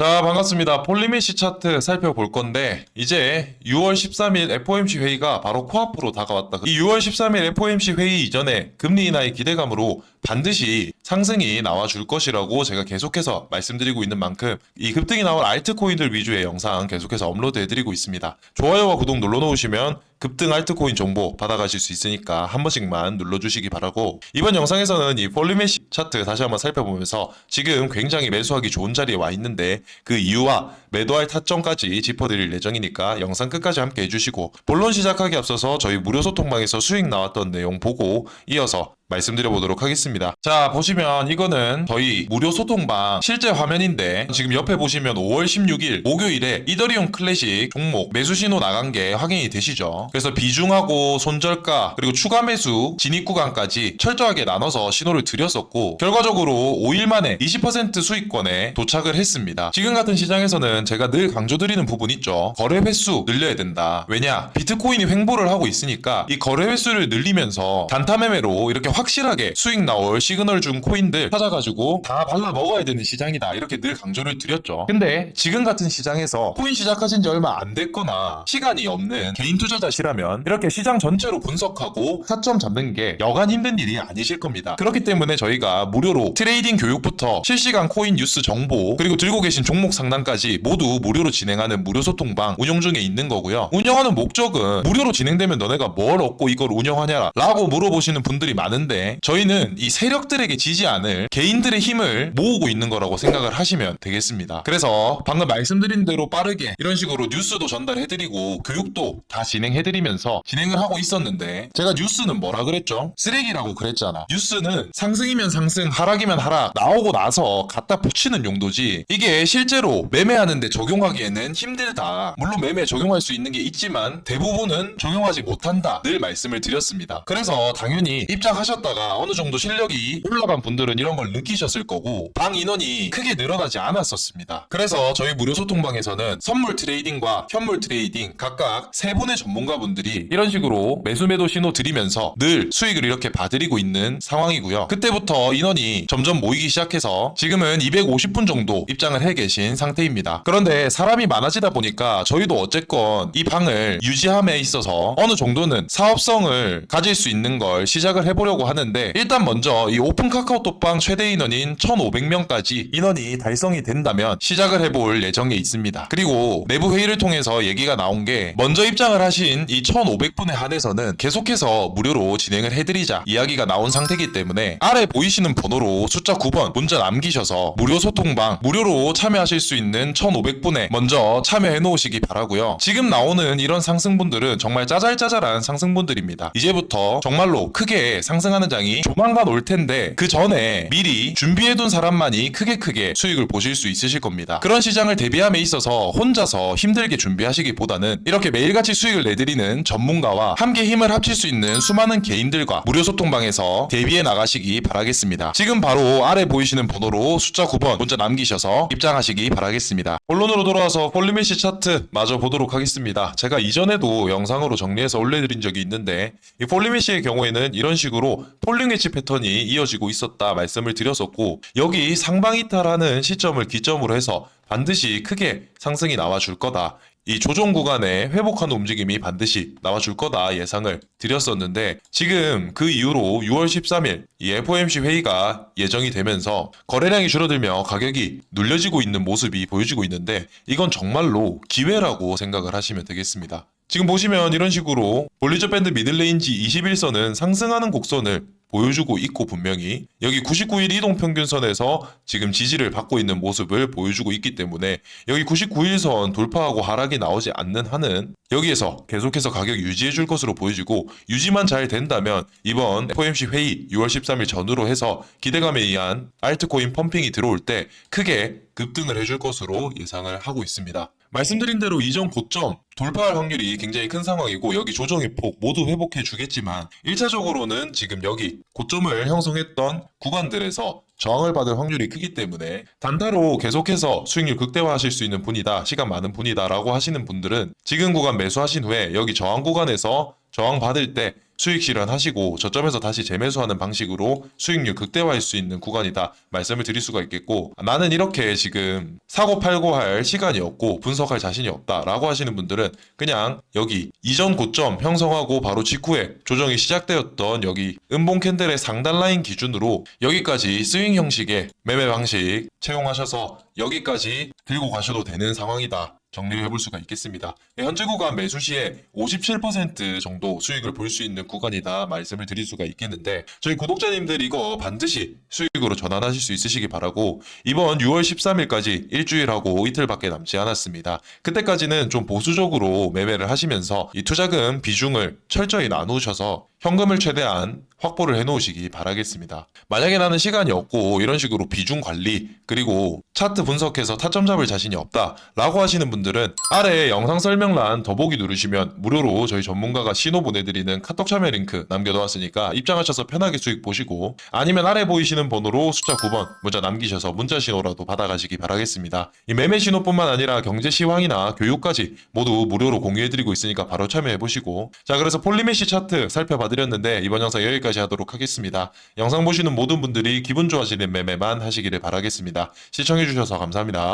자, 반갑습니다. 폴리메시 차트 살펴볼 건데, 이제 6월 13일 FOMC 회의가 바로 코앞으로 다가왔다. 이 6월 13일 FOMC 회의 이전에 금리 인하의 기대감으로 반드시 상승이 나와줄 것이라고 제가 계속해서 말씀드리고 있는 만큼 이 급등이 나올 알트코인들 위주의 영상 계속해서 업로드해드리고 있습니다. 좋아요와 구독 눌러놓으시면 급등 알트코인 정보 받아가실 수 있으니까 한 번씩만 눌러주시기 바라고. 이번 영상에서는 이 폴리메시 차트 다시 한번 살펴보면서 지금 굉장히 매수하기 좋은 자리에 와 있는데 그 이유와 매도할 타점까지 짚어드릴 예정이니까 영상 끝까지 함께 해주시고 본론 시작하기 앞서서 저희 무료 소통방에서 수익 나왔던 내용 보고 이어서 말씀드려 보도록 하겠습니다. 자, 보시면 이거는 저희 무료 소통방 실제 화면인데 지금 옆에 보시면 5월 16일 목요일에 이더리움 클래식 종목 매수 신호 나간 게 확인이 되시죠? 그래서 비중하고 손절가 그리고 추가 매수 진입 구간까지 철저하게 나눠서 신호를 드렸었고 결과적으로 5일 만에 20% 수익권에 도착을 했습니다. 지금 같은 시장에서는 제가 늘 강조드리는 부분 있죠. 거래 횟수 늘려야 된다. 왜냐? 비트코인이 횡보를 하고 있으니까 이 거래 횟수를 늘리면서 단타 매매로 이렇게 확 실하게 수익 나올 시그널 준 코인들 찾아가지고 다 발라 먹어야 되는 시장이다. 이렇게 늘 강조를 드렸죠. 근데 지금 같은 시장에서 코인 시작하신 지 얼마 안 됐거나 시간이 없는 개인 투자자시라면 이렇게 시장 전체로 분석하고 타점 잡는 게 여간 힘든 일이 아니실 겁니다. 그렇기 때문에 저희가 무료로 트레이딩 교육부터 실시간 코인 뉴스 정보 그리고 들고 계신 종목 상담까지 모두 무료로 진행하는 무료 소통방 운영 중에 있는 거고요. 운영하는 목적은 무료로 진행되면 너네가 뭘 얻고 이걸 운영하냐 라고 물어보시는 분들이 많은데 저희는 이 세력들에게 지지 않을 개인들의 힘을 모으고 있는 거라고 생각을 하시면 되겠습니다. 그래서 방금 말씀드린 대로 빠르게 이런 식으로 뉴스도 전달해드리고 교육도 다 진행해드리면서 진행을 하고 있었는데 제가 뉴스는 뭐라 그랬죠? 쓰레기라고 그랬잖아. 뉴스는 상승이면 상승, 하락이면 하락 나오고 나서 갖다 붙이는 용도지 이게 실제로 매매하는데 적용하기에는 힘들다. 물론 매매에 적용할 수 있는 게 있지만 대부분은 적용하지 못한다. 늘 말씀을 드렸습니다. 그래서 당연히 입장 하셨다가 어느 정도 실력이 올라간 분들은 이런 걸 느끼셨을 거고 방 인원이 크게 늘어나지 않았었습니다. 그래서 저희 무료 소통방에서는 선물 트레이딩과 현물 트레이딩 각각 세 분의 전문가분들이 이런 식으로 매수 매도 신호 드리면서 늘 수익을 이렇게 봐드리고 있는 상황이고요. 그때부터 인원이 점점 모이기 시작해서 지금은 250분 정도 입장을 해 계신 상태입니다. 그런데 사람이 많아지다 보니까 저희도 어쨌건 이 방을 유지함에 있어서 어느 정도는 사업성을 가질 수 있는 걸 시작을 해보려고 하는데 일단 먼저 이 오픈 카카오톡방 최대 인원인 1,500명까지 인원이 달성이 된다면 시작을 해볼 예정에 있습니다. 그리고 내부 회의를 통해서 얘기가 나온 게 먼저 입장을 하신 이 1,500분에 한해서는 계속해서 무료로 진행을 해드리자 이야기가 나온 상태이기 때문에 아래 보이시는 번호로 숫자 9번 문자 남기셔서 무료 소통방 무료로 참여하실 수 있는 1,500분에 먼저 참여해 놓으시기 바라고요. 지금 나오는 이런 상승분들은 정말 짜잘짜잘한 상승분들입니다. 이제부터 정말로 크게 상승 하는 장이 조만간 올 텐데 그 전에 미리 준비해둔 사람만이 크게 크게 수익을 보실 수 있으실 겁니다. 그런 시장을 대비함에 있어서 혼자서 힘들게 준비하시기보다는 이렇게 매일같이 수익을 내드리는 전문가와 함께 힘을 합칠 수 있는 수많은 개인들과 무료 소통방에서 대비해 나가시기 바라겠습니다. 지금 바로 아래 보이시는 번호로 숫자 9번 문자 남기셔서 입장하시기 바라겠습니다. 본론으로 돌아와서 폴리메시 차트 마저 보도록 하겠습니다. 제가 이전에도 영상으로 정리해서 올려드린 적이 있는데 이 폴리메시의 경우에는 이런 식으로 폴링 웨지 패턴이 이어지고 있었다 말씀을 드렸었고 여기 상방 이탈하는 시점을 기점으로 해서 반드시 크게 상승이 나와줄 거다. 이 조정 구간에 회복하는 움직임이 반드시 나와줄 거다 예상을 드렸었는데 지금 그 이후로 6월 13일 이 FOMC 회의가 예정이 되면서 거래량이 줄어들며 가격이 눌려지고 있는 모습이 보여지고 있는데 이건 정말로 기회라고 생각을 하시면 되겠습니다. 지금 보시면 이런 식으로 볼리저 밴드 미들레인지 21선은 상승하는 곡선을 보여주고 있고 분명히 여기 99일 이동 평균선에서 지금 지지를 받고 있는 모습을 보여주고 있기 때문에 여기 99일선 돌파하고 하락이 나오지 않는 한은 여기에서 계속해서 가격 유지해 줄 것으로 보여지고 유지만 잘 된다면 이번 FOMC 회의 6월 13일 전후로 해서 기대감에 의한 알트코인 펌핑이 들어올 때 크게 급등을 해줄 것으로 예상을 하고 있습니다. 말씀드린 대로 이전 고점 돌파할 확률이 굉장히 큰 상황이고 여기 조정의 폭 모두 회복해 주겠지만 1차적으로는 지금 여기 고점을 형성했던 구간들에서 저항을 받을 확률이 크기 때문에 단타로 계속해서 수익률 극대화하실 수 있는 분이다 시간 많은 분이다 라고 하시는 분들은 지금 구간 매수하신 후에 여기 저항 구간에서 저항 받을 때 수익 실현하시고 저점에서 다시 재매수하는 방식으로 수익률 극대화할 수 있는 구간이다 말씀을 드릴 수가 있겠고 나는 이렇게 지금 사고 팔고 할 시간이 없고 분석할 자신이 없다라고 하시는 분들은 그냥 여기 이전 고점 형성하고 바로 직후에 조정이 시작되었던 여기 음봉 캔들의 상단 라인 기준으로 여기까지 스윙 형식의 매매 방식 채용하셔서 여기까지 들고 가셔도 되는 상황이다. 정리를 해볼 수가 있겠습니다. 예, 현재 구간 매수 시에 57% 정도 수익을 볼 수 있는 구간이다 말씀을 드릴 수가 있겠는데 저희 구독자님들 이거 반드시 수익으로 전환하실 수 있으시기 바라고 이번 6월 13일까지 일주일하고 이틀밖에 남지 않았습니다. 그때까지는 좀 보수적으로 매매를 하시면서 이 투자금 비중을 철저히 나누셔서 현금을 최대한 확보를 해 놓으시기 바라겠습니다. 만약에 나는 시간이 없고 이런 식으로 비중 관리 그리고 차트 분석해서 타점 잡을 자신이 없다 라고 하시는 분들은 아래 영상 설명란 더보기 누르시면 무료로 저희 전문가가 신호 보내드리는 카톡 참여 링크 남겨놓았으니까 입장하셔서 편하게 수익 보시고 아니면 아래 보이시는 번호로 숫자 9번 문자 남기셔서 문자 신호라도 받아가시기 바라겠습니다. 이 매매 신호뿐만 아니라 경제 시황이나 교육까지 모두 무료로 공유해드리고 있으니까 바로 참여해보시고 자 그래서 폴리메시 차트 살펴봐 드렸는데 이번 영상 여기까지 하도록 하겠습니다. 영상 보시는 모든 분들이 기분 좋아지는 매매만 하시기를 바라겠습니다. 시청해주셔서 감사합니다.